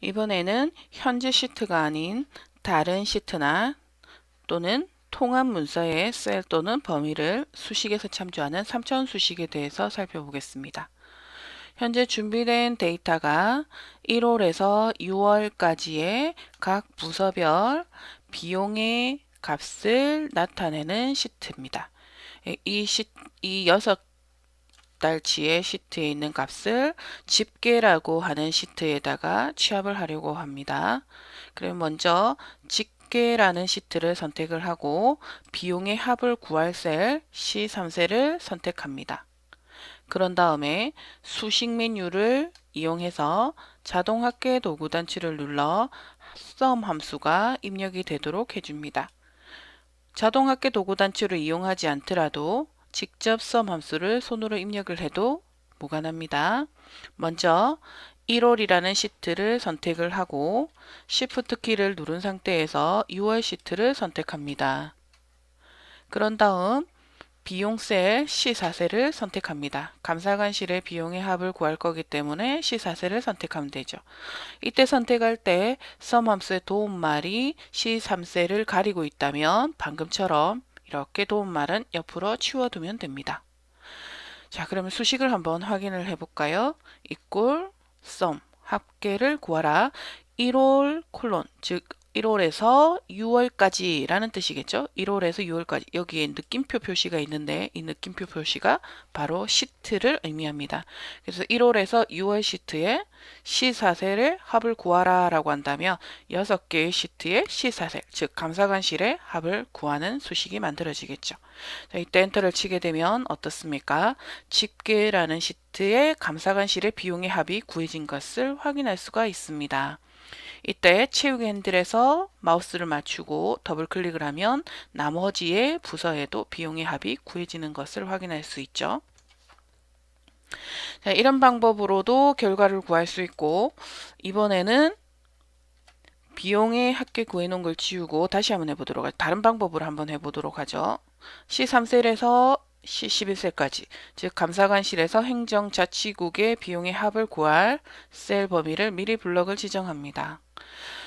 이번에는 현지 시트가 아닌 다른 시트나 또는 통합 문서의 셀 또는 범위를 수식에서 참조하는 삼차원 수식에 대해서 살펴보겠습니다. 현재 준비된 데이터가 1월에서 6월까지의 각 부서별 비용의 값을 나타내는 시트입니다. 이, 시, 이 6 납달치의 시트에 있는 값을 집계라고 하는 시트에다가 취합을 하려고 합니다. 그럼 먼저 집계라는 시트를 선택을 하고 비용의 합을 구할 셀 C3셀을 선택합니다. 그런 다음에 수식 메뉴를 이용해서 자동 합계 도구 단추를 눌러 썸 함수가 입력이 되도록 해줍니다. 자동 합계 도구 단추를 이용하지 않더라도 직접 sum 함수를 손으로 입력을 해도 무관합니다. 먼저 1월이라는 시트를 선택을 하고 Shift 키를 누른 상태에서 6월 시트를 선택합니다. 그런 다음 비용 셀 C4셀을 선택합니다. 감사관 실의 비용의 합을 구할 거기 때문에 C4셀을 선택하면 되죠. 이때 선택할 때 sum 함수의 도움말이 C3셀을 가리고 있다면 방금처럼 이렇게 도움말은 옆으로 치워두면 됩니다. 자 그러면 수식을 한번 확인을 해볼까요? equal sum 합계를 구하라 1월 콜론 즉 1월에서 6월까지 라는 뜻이겠죠. 1월에서 6월까지 여기에 느낌표 표시가 있는데 이 느낌표 표시가 바로 시트를 의미합니다. 그래서 1월에서 6월 시트에 C4셀의 합을 구하라 라고 한다면 6개의 시트의 C4셀 즉 감사관실의 합을 구하는 수식이 만들어지겠죠. 자, 이때 엔터를 치게 되면 어떻습니까? 집계라는 시트의 감사관실의 비용의 합이 구해진 것을 확인할 수가 있습니다. 이때 채우기 핸들에서 마우스를 맞추고 더블 클릭을 하면 나머지의 부서에도 비용의 합이 구해지는 것을 확인할 수 있죠. 자, 이런 방법으로도 결과를 구할 수 있고 이번에는 비용의 합계 구해놓은 걸 지우고 다시 한번 해보도록 하죠. 다른 방법으로 한번 해보도록 하죠. C3셀에서 C11셀까지 즉 감사관실에서 행정자치국의 비용의 합을 구할 셀 범위를 미리 블럭을 지정합니다.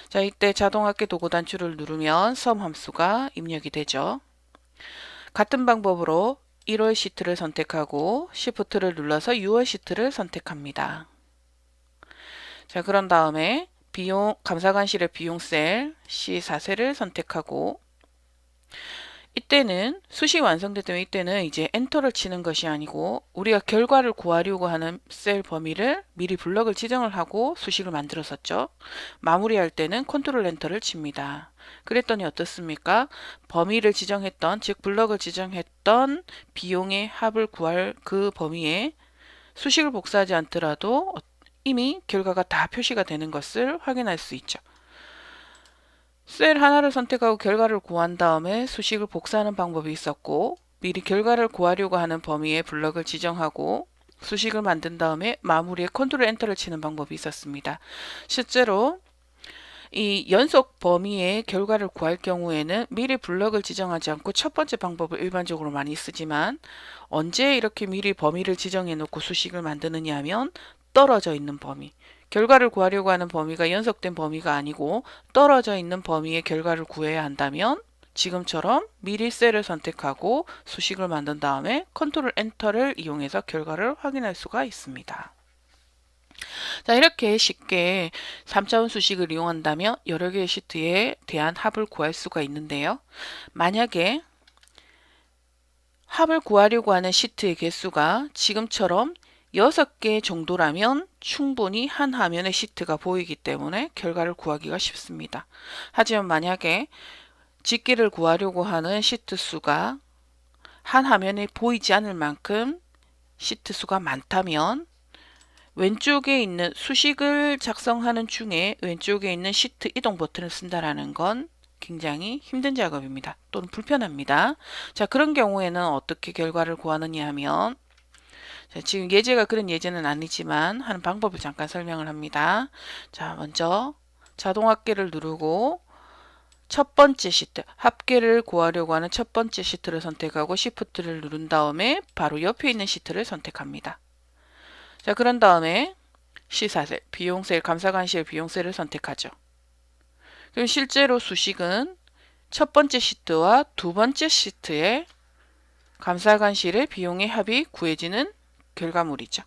자 이때 자동합계 도구 단추를 누르면 sum 함수가 입력이 되죠. 같은 방법으로 1월 시트를 선택하고 Shift를 눌러서 6월 시트를 선택합니다. 자 그런 다음에 비용 감사관실의 비용 셀 C4셀을 선택하고 이때는 수식이 완성됐다면 이때는 이제 엔터를 치는 것이 아니고 우리가 결과를 구하려고 하는 셀 범위를 미리 블럭을 지정을 하고 수식을 만들었었죠. 마무리할 때는 컨트롤 엔터를 칩니다. 그랬더니 어떻습니까? 범위를 지정했던 즉 블럭을 지정했던 비용의 합을 구할 그 범위에 수식을 복사하지 않더라도 이미 결과가 다 표시가 되는 것을 확인할 수 있죠. 셀 하나를 선택하고 결과를 구한 다음에 수식을 복사하는 방법이 있었고 미리 결과를 구하려고 하는 범위에 블럭을 지정하고 수식을 만든 다음에 마무리에 컨트롤 엔터를 치는 방법이 있었습니다. 실제로 이 연속 범위의 결과를 구할 경우에는 미리 블럭을 지정하지 않고 첫 번째 방법을 일반적으로 많이 쓰지만 언제 이렇게 미리 범위를 지정해 놓고 수식을 만드느냐 하면 떨어져 있는 범위 결과를 구하려고 하는 범위가 연속된 범위가 아니고 떨어져 있는 범위의 결과를 구해야 한다면 지금처럼 미리 셀을 선택하고 수식을 만든 다음에 컨트롤 엔터를 이용해서 결과를 확인할 수가 있습니다. 자 이렇게 쉽게 3차원 수식을 이용한다면 여러 개의 시트에 대한 합을 구할 수가 있는데요. 만약에 합을 구하려고 하는 시트의 개수가 지금처럼 6개 정도라면 충분히 한 화면의 시트가 보이기 때문에 결과를 구하기가 쉽습니다. 하지만 만약에 집기를 구하려고 하는 시트 수가 한 화면에 보이지 않을 만큼 시트 수가 많다면 왼쪽에 있는 수식을 작성하는 중에 왼쪽에 있는 시트 이동 버튼을 쓴다라는 건 굉장히 힘든 작업입니다. 또는 불편합니다. 자, 그런 경우에는 어떻게 결과를 구하느냐 하면 자, 지금 예제가 그런 예제는 아니지만 하는 방법을 잠깐 설명을 합니다. 자, 먼저 자동 합계를 누르고 첫 번째 시트, 합계를 구하려고 하는 첫 번째 시트를 선택하고 Shift를 누른 다음에 바로 옆에 있는 시트를 선택합니다. 자, 그런 다음에 시사셀, 비용셀, 감사관실 비용셀을 선택하죠. 그럼 실제로 수식은 첫 번째 시트와 두 번째 시트의 감사관실의 비용의 합이 구해지는 결과물이죠.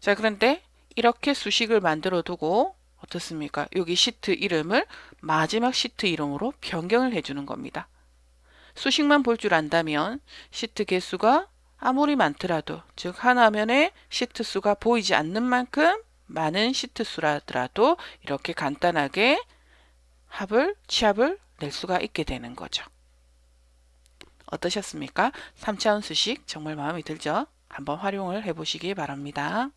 자, 그런데 이렇게 수식을 만들어 두고 어떻습니까? 여기 시트 이름을 마지막 시트 이름으로 변경을 해주는 겁니다. 수식만 볼 줄 안다면 시트 개수가 아무리 많더라도 즉 한 화면에 시트 수가 보이지 않는 만큼 많은 시트 수라더라도 이렇게 간단하게 합을 취합을 낼 수가 있게 되는 거죠. 어떠셨습니까? 3차원 수식 정말 마음에 들죠? 한번 활용을 해 보시기 바랍니다.